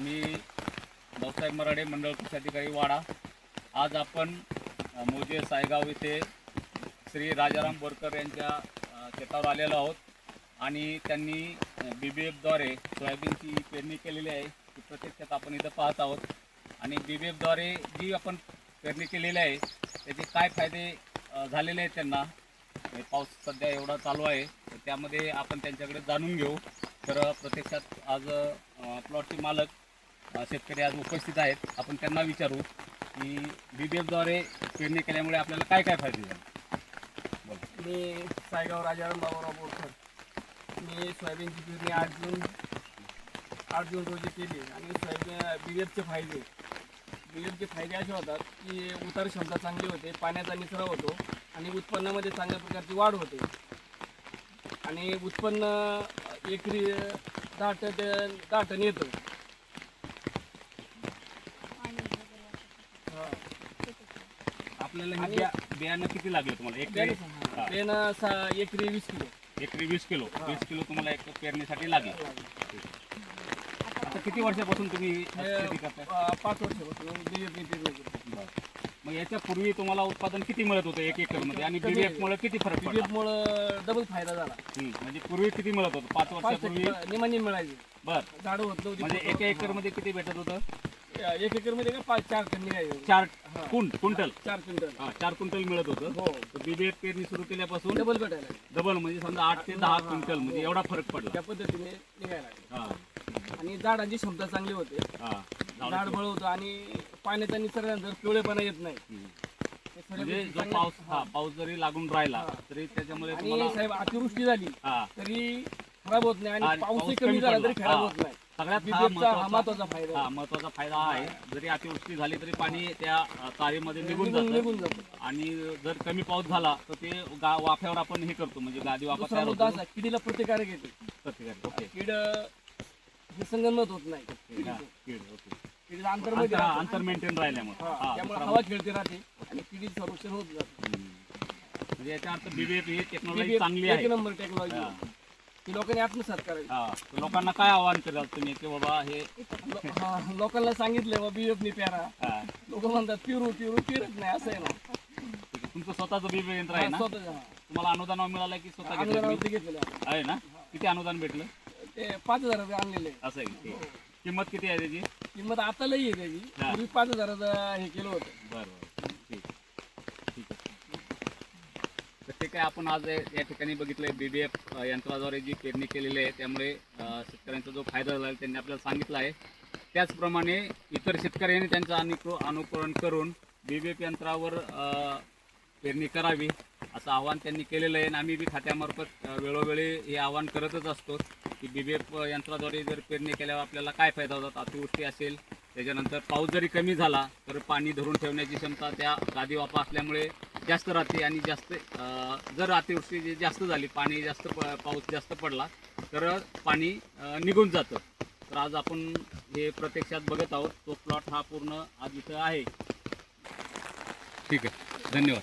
मी भाऊसाहेब मराठे मंडळ अधिकारी वाडा. आज आपण मोजे सायगाव येथे श्री राजाराम बोरकर यांच्या शेतावर आलेलो आहोत. आणि त्यांनी बी बी एफद्वारे सोयाबीनची पेरणी केलेली आहे ती प्रत्यक्षात आपण इथं पाहत आहोत. आणि बी बी एफद्वारे जी आपण पेरणी केलेली आहे त्याचे काय फायदे झालेले आहेत त्यांना पाऊस सध्या एवढा चालू आहे तर त्यामध्ये आपण त्यांच्याकडे जाणून घेऊ. तर प्रत्यक्षात आज प्लॉटचे मालक शेतकरी आज उपस्थित आहेत. आपण त्यांना विचारू की बी बी एफद्वारे पेरणी केल्यामुळे आपल्याला काय काय फायदे झाले? मी सायगाव राजाराम बाबाराव बोरकर मी सोयाबीनची पेरणी आठ जून आठ जून रोजी केली आणि सोयाबीन बी एफचे फायदे. बी एफचे फायदे असे होतात की उतार क्षमता चांगली होते पाण्याचा निचरा होतो आणि उत्पन्नामध्ये चांगल्या प्रकारची वाढ होते. आणि उत्पन्न एकरी दहा टन दहा टन येतं हा. आपल्याला हे आणि- बिया बियाणं किती लागले तुम्हाला? एक बियाणे सांगा. बियाणं सा एकरी वीस किलो. एकरी वीस किलो. वीस किलो तुम्हाला एक पेरणीसाठी लागेल. आता किती वर्षापासून तुम्ही शेती करताय? अं, पाच वर्षापासून बिलेटनी पेरणी करतो. बरं. मग याच्या पूर्वी तुम्हाला उत्पादन किती मिळत होतं एक एकरमध्ये आणि कमी- बीबीएफ मुळे किती फरक पडला? मुळे डबल फायदा झाला. हम्म, म्हणजे पूर्वी किती मिळत होतं? पाच पाच वर्षापूर्वी? निमानी मिळायची बर. झाडं होत नव्हती. म्हणजे एका एकरमध्ये किती भेटत होतं. एक एकरमध्ये का पाच चार टन निघायचे चार हा. कुंट क्विंटल चार क्विंटल हा, चार क्विंटल मिळत होतं. हो. बीबीएफ पेरणी सुरू केल्यापासून डबल भेटायला डबल म्हणजे समजा आठ ते दहा क्विंटल म्हणजे एवढा फरक पडला. त्या पद्धतीने निघायला लागले. हा. आणि झाडांची क्षमता चांगली होते. हा. झाड झाडाचं- बळ होतं आणि पाण्याचा निसर्गानंतर पिवळेपणा येत नाही हम्म. हे म्हणजे जो चांगल्या- पाऊस हा पाऊस जरी लागून राहिला. तरी त्याच्यामुळे आणि तुम्हाला साहेब अतिवृष्टी झाली हा. तरी खराब होत नाही आणि पाऊस कमी कमी झाला पडला. तरी खराब हा. होत नाही. सगळ्यात हा महत्त्वाचा फायदा हा आहे. महत्त्वाचा फायदा हा आहे जरी अतिवृष्टी झाली तरी पाणी त्या अ, तारेमध्ये निघून निघून जातं निघून जातो आणि जर कमी पाऊस झाला तर ते गा वाफ्यावर आपण हे करतो म्हणजे गादी वाफा दुसरा तयार मुद्दा होतो असा किडीला प्रतिकारक येते प्रतिकार ओके कीड हे संगनमत होत नाही हा. कीड, ओके. अंतरमध्ये अंतर राहतं. अंतर मेंटेन राहिल्यामुळे हा, हा, त्यामुळे दुसरा हवा खेळते राहते आणि किडीचं संरक्षण होत जातं हम्म. म्हणजे याचा अर्थ बीबीएफ ही टेक्नॉलॉजी चांगली एक आहे नंबर टेक्नॉलॉजी हा. ती लोकांनी आत्मसात करावी हा तर लोकांना काय आव्हान कराल तुम्ही की बाबा हे लो- हा, लोकांना सांगितलं बीएफ नी प्यारा हा, लोक म्हणतात पिरू पिरू पिरत नाही असं आहे ना ठीक आहे. तुमचं स्वतःचं बीबी यंत्र आहे ना स्वतः. तुम्हाला अनुदान मिळालं की स्वतः घेतलं अनुदानावरती घेतलेलं आहे. ना किती अनुदान भेटलं ते पाच हजार रुपये आणलेले आहे. असं आहे का? ठीक आहे. किंमत किती आहे त्याची किंमत आता लई आहे त्याची हा. पूर्वी पाच हजाराचं हे केलं होतं बरं बरं ठीक ठीक आहे तर ते काय आपण आज या ठिकाणी बघितलंय बी बी यंत्राद्वारे जी पेरणी केलेली आहे त्यामुळे शेतकऱ्यांचा जो फायदा झाला आहे त्यांनी आपल्याला सांगितलं आहे. त्याचप्रमाणे इतर शेतकऱ्यांनी त्यांचं अनुक अनुकरण करून बी बी यंत्रावर पेरणी करावी असं आवाहन त्यांनी केलेलं आहे. आणि आम्ही बी खात्यामार्फत वेळोवेळी हे आवाहन करतच असतो की बी बी यंत्राद्वारे जर पेरणी केल्यावर आपल्याला काय फायदा होतात अतिवृष्टी असेल त्याच्यानंतर पाऊस जरी कमी झाला तर पाणी धरून ठेवण्याची क्षमता त्या गादी वापा असल्यामुळे जास्त राहते आणि जास्त जर अतिवृष्टी जे जास्त झाली पाणी जास्त प- पाऊस जास्त पडला तर पाणी निघून जातं. तर आज आपण हे प्रत्यक्षात बघत आहोत. तो प्लॉट हा पूर्ण आज इथं आहे. ठीक आहे. धन्यवाद.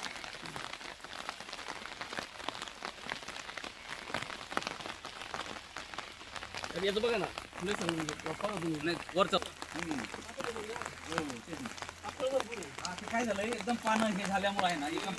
याचं बघा ना. हो, हो, नाही काय झालंय एकदम पानं हे झाल्यामुळे आहे ना एकदम